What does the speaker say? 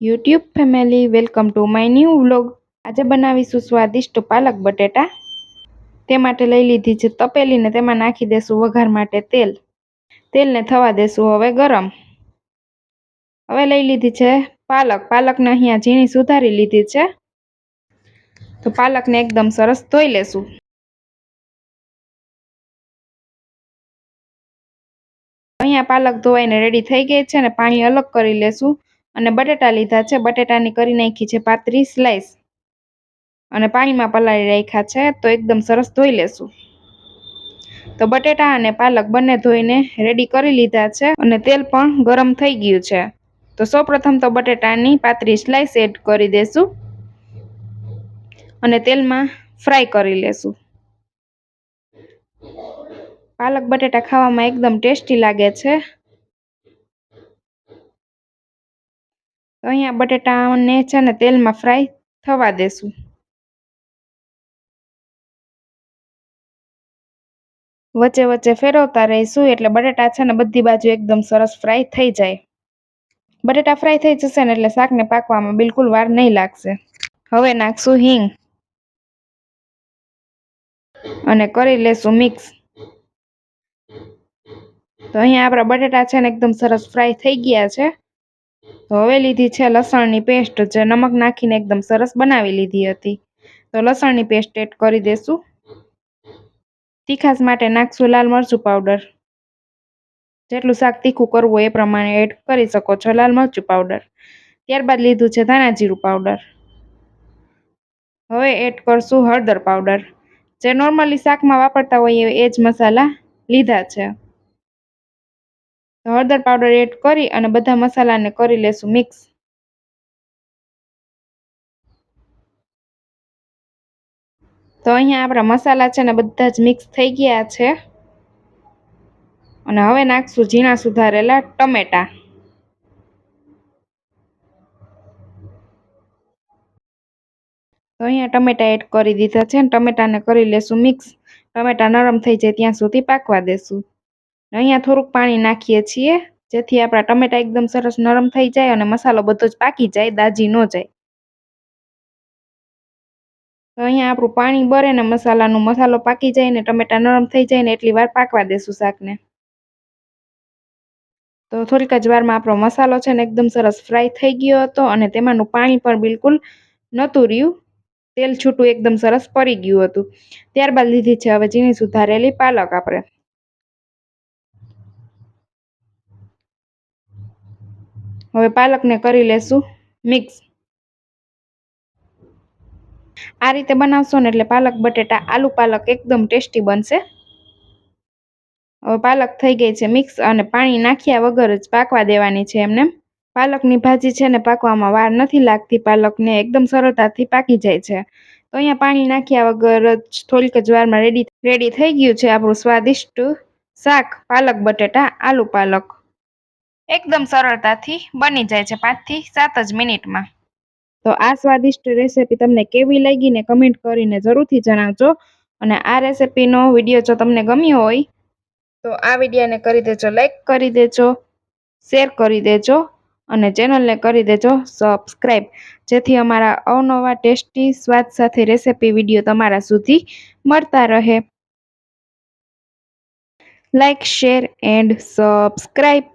YouTube family, welcome to my new vlog. આજે બનાવીશું સ્વાદિષ્ટ પાલક બટેટા. તે માટે લઈ લીધી છે તપેલી ને તેમાં નાખી દેશું વઘાર માટે તેલ. તેલને થવા દેશું હવે ગરમ. હવે લઈ લીધી છે પાલક. પાલકને અહીંયા ઝીણી સુધારી લીધી છે. તો પાલકને એકદમ સરસ ધોઈ લેશું. અહીંયા પાલક ધોવાઈને રેડી થઈ ગઈ છે અને પાણી અલગ કરી લેશું. અને બટેટા લીધા છે. બટેટાની કરી નાખી છે પાતરી સ્લાઈસ અને પાણીમાં પલાળી રાખ્યા છે તો એકદમ સરસ ધોઈ લેશું. તો બટેટા અને પાલક બંને ધોઈને રેડી કરી લીધા છે અને તેલ પણ ગરમ થઈ ગયું છે. તો સૌપ્રથમ તો બટેટાની પાતરી સ્લાઈસ એડ કરી દેશું. અને તેલમાં ફ્રાય કરી લેશું. પાલક બટેટા ખાવામાં એકદમ ટેસ્ટી લાગે છે. તો અહીંયા બટેટાને છે ને તેલમાં ફ્રાય થવા દેશું. વચ્ચે વચ્ચે ફેરવતા રહીશું એટલે બટેટા છે ને બધી બાજુ એકદમ સરસ ફ્રાય થઈ જાય. બટેટા ફ્રાય થઈ જશે ને એટલે શાકને પાકવામાં બિલકુલ વાર નહીં લાગશે. હવે નાખશું હિંગ. અને કરી લેશું મિક્સ તો અહીંયા આપણા બટેટા છે ને એકદમ સરસ ફ્રાય થઈ ગયા છે. તો હવે લીધી છે લસણની પેસ્ટ જે નમક નાખીને એકદમ સરસ બનાવી લીધી હતી. તો લસણની પેસ્ટ એડ કરી દેશું. તીખાસ માટે નાખશું લાલ મરચું પાવડર જેટલું શાક તીખું કરવું એ પ્રમાણે એડ કરી શકો છો લાલ મરચું પાવડર ત્યારબાદ લીધું છે ધાણા જીરું પાવડર હવે એડ કરશું હળદર પાવડર જે નોર્મલી શાકમાં વાપરતા હોઈએ એ જ મસાલા લીધા છે. હળદર પાવડર એડ કરી અને બધા મસાલાને કરી લેશું મિક્સ. તો અહીંયા આપણા મસાલા છે ને બધા જ મિક્સ થઈ ગયા છે. અને હવે નાખશું ઝીણા સુધારેલા ટમેટા. તો અહીંયા ટમેટા એડ કરી દીધા છે અને ટમેટાને કરી લેશું મિક્સ. ટમેટા નરમ થઈ જાય ત્યાં સુધી પાકવા દેશું. અહીંયા થોડુંક પાણી નાખીએ છીએ, જેથી આપણા ટમેટા એકદમ સરસ નરમ થઈ જાય અને મસાલો બધો જ પાકી જાય, દાજી ન જાય. તો અહીંયા આપણું પાણી બરે ને મસાલાનો મસાલો પાકી જાય ને ટમેટા નરમ થઈ જાય ને એટલી વાર પાકવા દેશું શાકને. તો થોડીક જ વારમાં આપણો મસાલો છે ને એકદમ સરસ ફ્રાય થઈ ગયો હતો અને તેમાંનું પાણી પણ બિલકુલ નહોતું રહ્યું. તેલ છૂટું એકદમ સરસ પડી ગયું હતું. ત્યારબાદ લીધી છે હવે ઝીણી સુધારેલી પાલક આપણે. હવે પાલકને કરી લેશું મિક્સ. આ રીતે બનાવશો ને એટલે પાલક, બટેટા, આલુ પાલક એકદમ ટેસ્ટી બનશે. હવે પાલક થઈ ગઈ છે મિક્સ અને પાણી નાખ્યા વગર જ પાકવા દેવાની છે એમને. પાલકની ભાજી છે ને પાકવામાં વાર નથી લાગતી, પાલકને એકદમ સરળતાથી પાકી જાય છે. તો અહીંયા પાણી નાખ્યા વગર જ થોડીક જ વારમાં રેડી રેડી થઈ ગયું છે આપણું સ્વાદિષ્ટ શાક, પાલક, બટેટા, આલુ પાલક. એકદમ સરળતાથી બની જાય છે પાંચથી સાત જ મિનિટમાં. તો આ સ્વાદિષ્ટ રેસીપી તમને કેવી લાગી ને કમેન્ટ કરીને જરૂરથી જણાવજો. અને આ રેસીપીનો વીડિયો જો તમને ગમ્યો હોય, તો આ વિડીયોને કરી દેજો, લાઈક કરી દેજો, શેર કરી દેજો, અને ચેનલને કરી દેજો, સબસ્ક્રાઈબ. જેથી અમારા અવનવા ટેસ્ટી સ્વાદ સાથે રેસીપી વીડિયો તમારા સુધી મળતા રહે. Like, share, and subscribe.